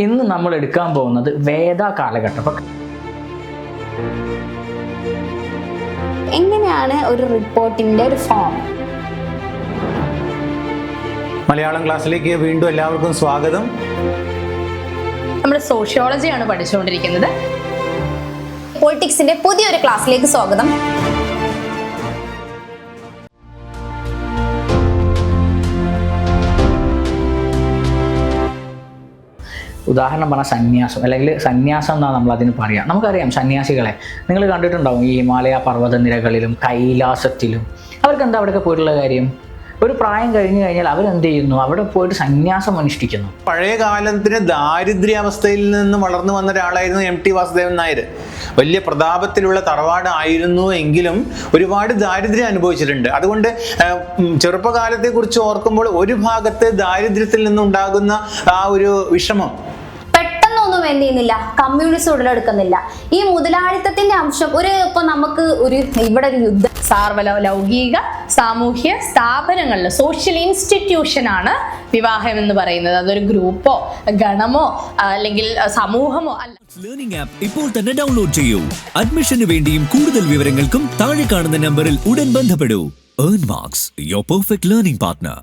ഇന്ന് നമ്മൾ എടുക്കാൻ പോകുന്നത് വേദ കാലഘട്ടം. എങ്ങനെയാണ് ഒരു റിപ്പോർട്ടിന്റെ ഒരു ഫോം മലയാളം ക്ലാസ്സിലേക്ക് വീണ്ടും എല്ലാവർക്കും സ്വാഗതം. നമ്മൾ സോഷ്യോളജിയാണ് പഠിച്ചുകൊണ്ടിരിക്കുന്നത്. പൊളിറ്റിക്സിന്റെ പുതിയൊരു ക്ലാസ്സിലേക്ക് സ്വാഗതം. ഉദാഹരണം പറഞ്ഞാൽ സന്യാസം അല്ലെങ്കിൽ സന്യാസം എന്നാണ് നമ്മൾ അതിന് പറയാം നമുക്കറിയാം സന്യാസികളെ നിങ്ങൾ കണ്ടിട്ടുണ്ടാവും ഈ ഹിമാലയ പർവത നിരകളിലും കൈലാസത്തിലും. അവർക്ക് എന്താ അവിടെയൊക്കെ പോയിട്ടുള്ള കാര്യം? ഒരു പ്രായം കഴിഞ്ഞു കഴിഞ്ഞാൽ അവരെന്ത് ചെയ്യുന്നു? അവിടെ പോയിട്ട് സന്യാസം അനുഷ്ഠിക്കുന്നു. പഴയ കാലത്തിന് ദാരിദ്ര്യാവസ്ഥയിൽ നിന്ന് വളർന്നു വന്ന ഒരാളായിരുന്നു എം ടി വാസുദേവൻ നായർ. വലിയ പ്രതാപത്തിലുള്ള തറവാട് ആയിരുന്നു എങ്കിലും ഒരുപാട് ദാരിദ്ര്യം അനുഭവിച്ചിട്ടുണ്ട്. അതുകൊണ്ട് ചെറുപ്പകാലത്തെക്കുറിച്ച് ചെറുപ്പകാലത്തെ കുറിച്ച് ഓർക്കുമ്പോൾ ഒരു ഭാഗത്ത് ദാരിദ്ര്യത്തിൽ നിന്നുണ്ടാകുന്ന ആ ഒരു വിഷമം എന്ത് ചെയ്യുന്നില്ല കമ്മ്യൂണിസ്റ്റ് ഉടലെടുക്കുന്നില്ല ഈ മുതലാളിത്തത്തിന്റെ അംശം ഒരു ഇപ്പൊ നമുക്ക് ഒരു ഇവിടെ ഒരു യുദ്ധം. സാർവല ലൗകിക സാമൂഹ്യ സ്ഥാപനങ്ങളിൽ സോഷ്യൽ ഇൻസ്റ്റിറ്റ്യൂഷൻ ആണ് വിവാഹം എന്ന് പറയുന്നത്. അതൊരു ഗ്രൂപ്പോ ഗണമോ അല്ലെങ്കിൽ സമൂഹമോ അല്ല. ലേണിംഗ് ആപ്പ് ഇപ്പോൾ തന്നെ ഡൗൺലോഡ് ചെയ്യൂ. അഡ്മിഷന് വേണ്ടിയും കൂടുതൽ വിവരങ്ങൾക്കും താഴെ കാണുന്ന നമ്പറിൽ ഉടൻ ബന്ധപ്പെടൂ. Earn marks your perfect learning partner